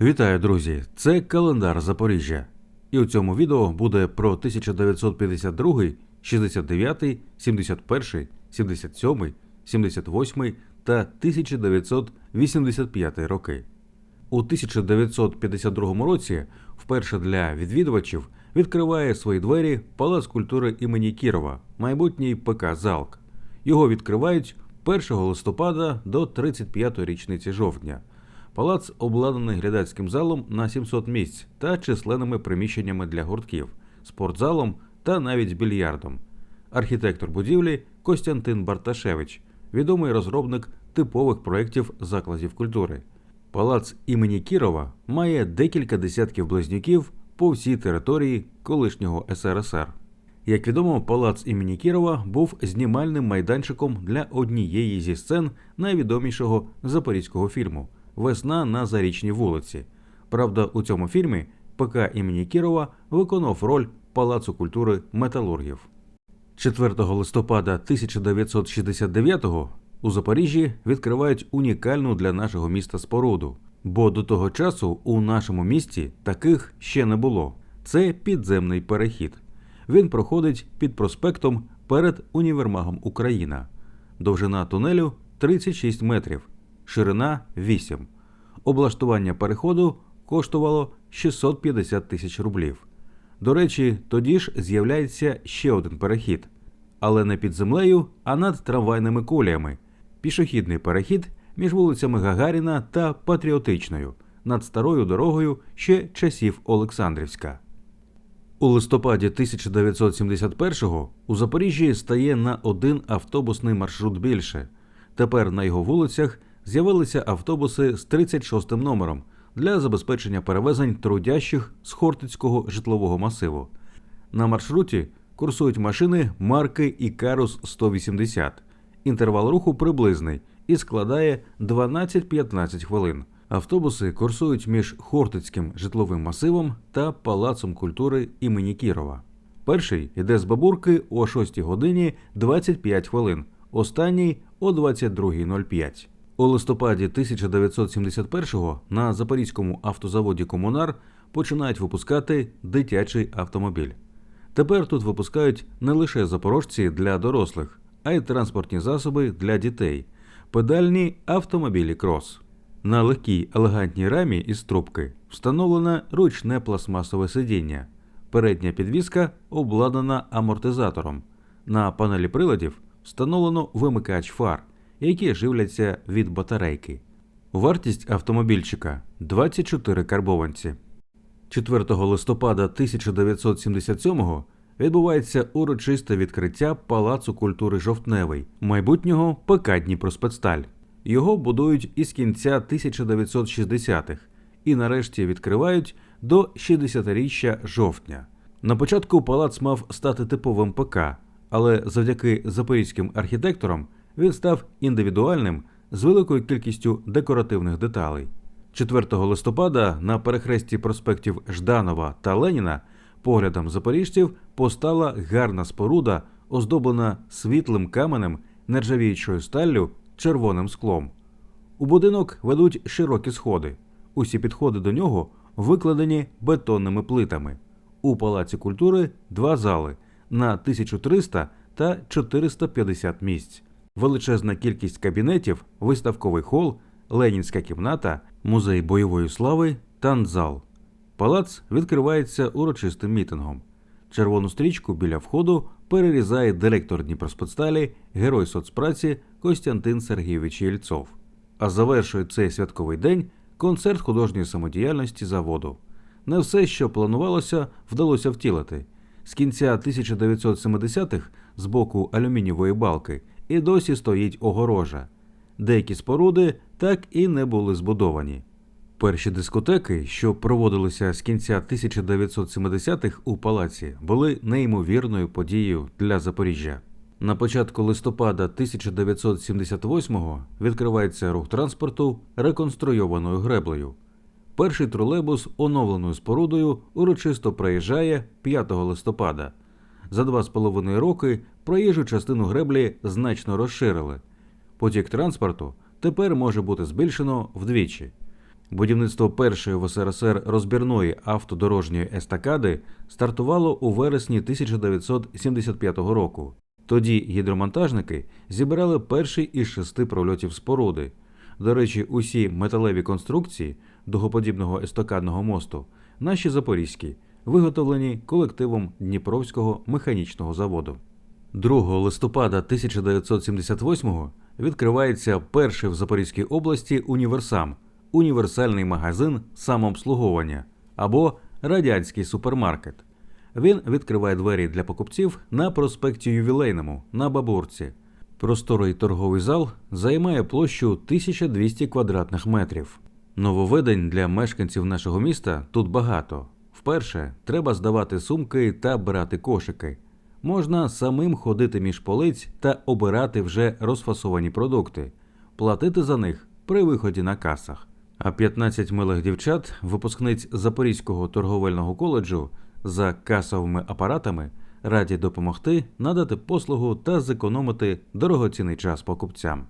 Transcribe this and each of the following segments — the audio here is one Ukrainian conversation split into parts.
Вітаю, друзі! Це календар Запоріжжя. І у цьому відео буде про 1952, 69, 71, 77, 78 та 1985 роки. У 1952 році вперше для відвідувачів відкриває свої двері Палац культури імені Кірова, майбутній ПК Залк. Його відкривають 1 листопада до 35-ї річниці жовтня. Палац обладнаний глядацьким залом на 700 місць та численними приміщеннями для гуртків, спортзалом та навіть більярдом. Архітектор будівлі Костянтин Барташевич, відомий розробник типових проєктів закладів культури. Палац імені Кірова має декілька десятків близнюків по всій території колишнього СРСР. Як відомо, палац імені Кірова був знімальним майданчиком для однієї зі сцен найвідомішого запорізького фільму Весна на зарічній вулиці. Правда, у цьому фільмі ПК імені Кірова виконав роль Палацу культури металургів. 4 листопада 1969-го у Запоріжжі відкривають унікальну для нашого міста споруду, бо до того часу у нашому місті таких ще не було. Це підземний перехід. Він проходить під проспектом перед універмагом Україна. Довжина тунелю 36 метрів, ширина 8. Облаштування переходу коштувало 650 тисяч рублів. До речі, тоді ж з'являється ще один перехід, але не під землею, а над трамвайними коліями. Пішохідний перехід між вулицями Гагаріна та Патріотичною над старою дорогою ще часів Олександрівська. У листопаді 1971-го у Запоріжжі стає на один автобусний маршрут більше. Тепер на його вулицях з'явилися автобуси з 36 номером для забезпечення перевезень трудящих з Хортицького житлового масиву. На маршруті курсують машини марки Ікарус 180. Інтервал руху приблизний і складає 12-15 хвилин. Автобуси курсують між Хортицьким житловим масивом та Палацом культури імені Кірова. Перший йде з Бабурки о 6 годині 25 хвилин, останній о 22.05. У листопаді 1971-го на Запорізькому автозаводі Комунар починають випускати дитячий автомобіль. Тепер тут випускають не лише запорожці для дорослих, а й транспортні засоби для дітей, педальні автомобілі крос. На легкій елегантній рамі із трубки встановлене ручне пластмасове сидіння. Передня підвіска обладнана амортизатором. На панелі приладів встановлено вимикач фар, які живляться від батарейки. Вартість автомобільчика 24 карбованці. 4 листопада 1977-го відбувається урочисте відкриття Палацу культури Жовтневий, майбутнього ПК Дніпроспецсталь. Його будують із кінця 1960-х і нарешті відкривають до 60-річчя жовтня. На початку палац мав стати типовим ПК, але завдяки запорізьким архітекторам він став індивідуальним з великою кількістю декоративних деталей. 4 листопада на перехресті проспектів Жданова та Леніна поглядом запоріжців постала гарна споруда, оздоблена світлим каменем, нержавіючою сталлю, червоним склом. У будинок ведуть широкі сходи. Усі підходи до нього викладені бетонними плитами. У Палаці культури два зали на 1300 та 450 місць. Величезна кількість кабінетів, виставковий хол, Ленінська кімната, музей бойової слави, танцзал. Палац відкривається урочистим мітингом. Червону стрічку біля входу перерізає директор Дніпроспецсталі, герой соцпраці Костянтин Сергійович Єльцов. А завершує цей святковий день концерт художньої самодіяльності заводу. Не все, що планувалося, вдалося втілити. З кінця 1970-х з боку алюмінієвої балки і досі стоїть огорожа. Деякі споруди так і не були збудовані. Перші дискотеки, що проводилися з кінця 1970-х у палаці, були неймовірною подією для Запоріжжя. На початку листопада 1978-го відкривається рух транспорту реконструйованою греблею. Перший тролейбус оновленою спорудою урочисто проїжджає 5 листопада. За два з половиною роки проїжджу частину греблі значно розширили. Потік транспорту тепер може бути збільшено вдвічі. Будівництво першої в СРСР розбірної автодорожньої естакади стартувало у вересні 1975 року. Тоді гідромонтажники зібрали перший із шести прольотів споруди. До речі, усі металеві конструкції дугоподібного естакадного мосту, наші запорізькі, виготовлені колективом Дніпровського механічного заводу. 2 листопада 1978-го відкривається перший в Запорізькій області універсам універсальний магазин самообслуговування або радянський супермаркет. Він відкриває двері для покупців на проспекті Ювілейному на Бабурці. Просторий торговий зал займає площу 1200 квадратних метрів. Нововведень для мешканців нашого міста тут багато. Вперше треба здавати сумки та брати кошики. Можна самим ходити між полиць та обирати вже розфасовані продукти, платити за них при виході на касах. А 15 милих дівчат, випускниць Запорізького торговельного коледжу, за касовими апаратами раді допомогти, надати послугу та зекономити дорогоцінний час покупцям.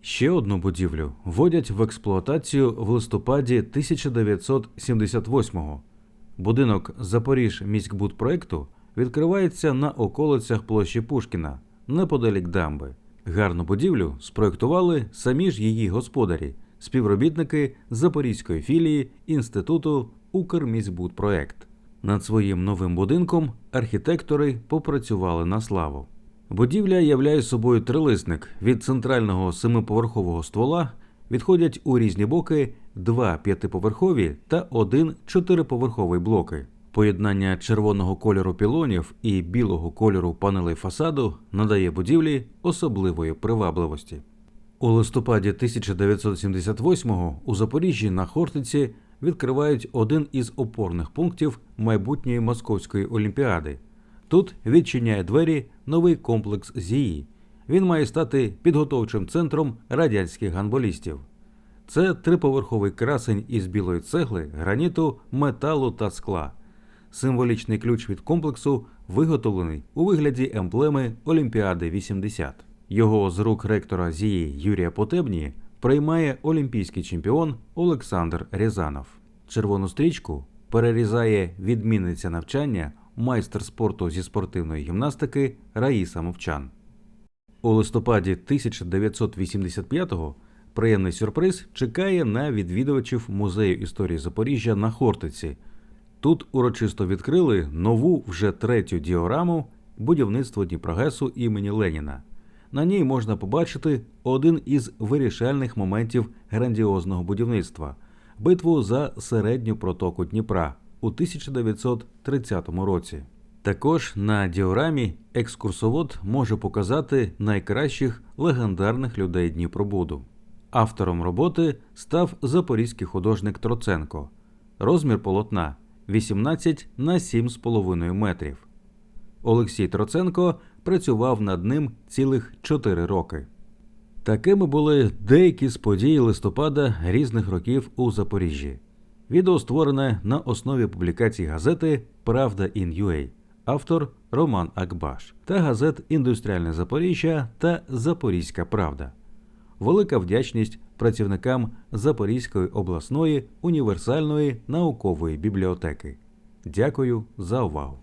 Ще одну будівлю вводять в експлуатацію в листопаді 1978-го. Будинок Запоріж міськбудпроекту відкривається на околицях площі Пушкіна неподалік дамби. Гарну будівлю спроектували самі ж її господарі, співробітники Запорізької філії Інституту Укрміськбудпроект. Над своїм новим будинком архітектори попрацювали на славу. Будівля являє собою трилисник. Від центрального семиповерхового ствола відходять у різні боки два п'ятиповерхові та один чотириповерховий блоки. Поєднання червоного кольору пілонів і білого кольору панелей фасаду надає будівлі особливої привабливості. У листопаді 1978-го у Запоріжжі на Хортиці відкривають один із опорних пунктів майбутньої московської олімпіади. Тут відчиняє двері новий комплекс ЗІІ. Він має стати підготовчим центром радянських ганболістів. Це триповерховий красень із білої цегли, граніту, металу та скла. Символічний ключ від комплексу виготовлений у вигляді емблеми Олімпіади 80. Його з рук ректора ЗІІ Юрія Потебні приймає олімпійський чемпіон Олександр Рязанов. Червону стрічку перерізає відмінниця навчання майстер спорту зі спортивної гімнастики Раїса Мовчан. У листопаді 1985-го приємний сюрприз чекає на відвідувачів музею історії Запоріжжя на Хортиці. Тут урочисто відкрили нову вже третю діораму будівництво Дніпрогесу імені Леніна. На ній можна побачити один із вирішальних моментів грандіозного будівництва битву за середню протоку Дніпра у 1930 році. Також на діорамі екскурсовод може показати найкращих легендарних людей Дніпробуду. Автором роботи став запорізький художник Троценко. Розмір полотна 18 на 7,5 метрів. Олексій Троценко працював над ним цілих 4 роки. Такими були деякі з подій листопада різних років у Запоріжжі. Відео створене на основі публікацій газети Правда Ін.Юей», автор Роман Акбаш та газет Індустріальне Запоріжжя та Запорізька Правда. Велика вдячність працівникам Запорізької обласної універсальної наукової бібліотеки. Дякую за увагу.